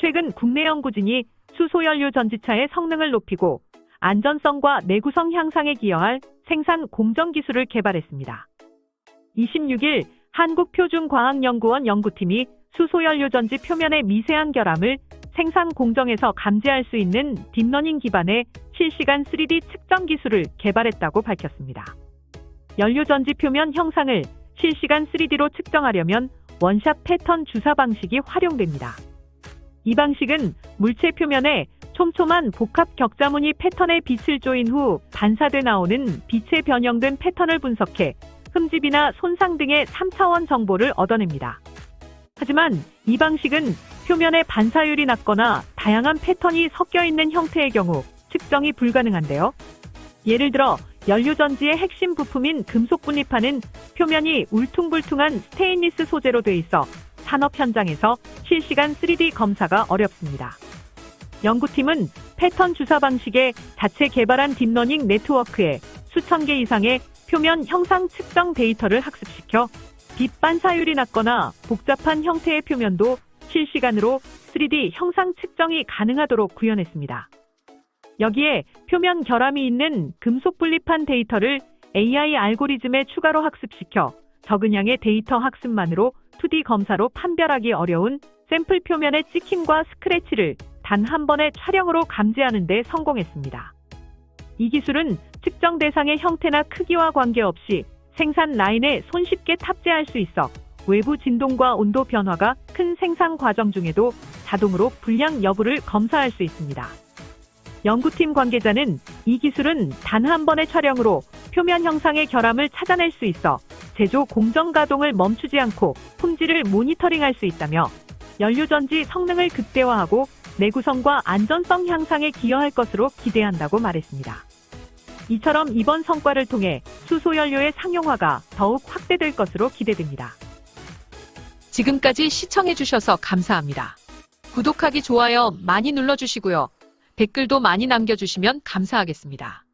최근 국내 연구진이 수소연료 전지차의 성능을 높이고 안전성과 내구성 향상에 기여할 생산 공정 기술을 개발했습니다. 26일 한국표준과학연구원 연구팀이 수소연료 전지 표면의 미세한 결함을 생산 공정에서 감지할 수 있는 딥러닝 기반의 실시간 3D 측정 기술을 개발했다고 밝혔습니다. 연료 전지 표면 형상을 실시간 3D로 측정하려면 원샷 패턴 주사 방식이 활용됩니다. 이 방식은 물체 표면에 촘촘한 복합 격자무늬 패턴에 빛을 조인 후 반사돼 나오는 빛의 변형된 패턴을 분석해 흠집이나 손상 등의 3차원 정보를 얻어냅니다. 하지만 이 방식은 표면에 반사율이 낮거나 다양한 패턴이 섞여 있는 형태의 경우 측정이 불가능한데요. 예를 들어 연료전지의 핵심 부품인 금속 분립판은 표면이 울퉁불퉁한 스테인리스 소재로 돼 있어 산업 현장에서 실시간 3D 검사가 어렵습니다. 연구팀은 패턴 주사 방식에 자체 개발한 딥러닝 네트워크에 수천 개 이상의 표면 형상 측정 데이터를 학습시켜 빛 반사율이 낮거나 복잡한 형태의 표면도 실시간으로 3D 형상 측정이 가능하도록 구현했습니다. 여기에 표면 결함이 있는 금속 분립한 데이터를 AI 알고리즘에 추가로 학습시켜 적은 양의 데이터 학습만으로 2D 검사로 판별하기 어려운 샘플 표면의 찍힘과 스크래치를 단 한 번의 촬영으로 감지하는 데 성공했습니다. 이 기술은 측정 대상의 형태나 크기와 관계없이 생산 라인에 손쉽게 탑재할 수 있어 외부 진동과 온도 변화가 큰 생산 과정 중에도 자동으로 불량 여부를 검사할 수 있습니다. 연구팀 관계자는 이 기술은 단 한 번의 촬영으로 표면 형상의 결함을 찾아낼 수 있어 제조 공정 가동을 멈추지 않고 품질을 모니터링할 수 있다며 연료전지 성능을 극대화하고 내구성과 안전성 향상에 기여할 것으로 기대한다고 말했습니다. 이처럼 이번 성과를 통해 수소연료의 상용화가 더욱 확대될 것으로 기대됩니다. 지금까지 시청해주셔서 감사합니다. 구독하기, 좋아요 많이 눌러주시고요. 댓글도 많이 남겨주시면 감사하겠습니다.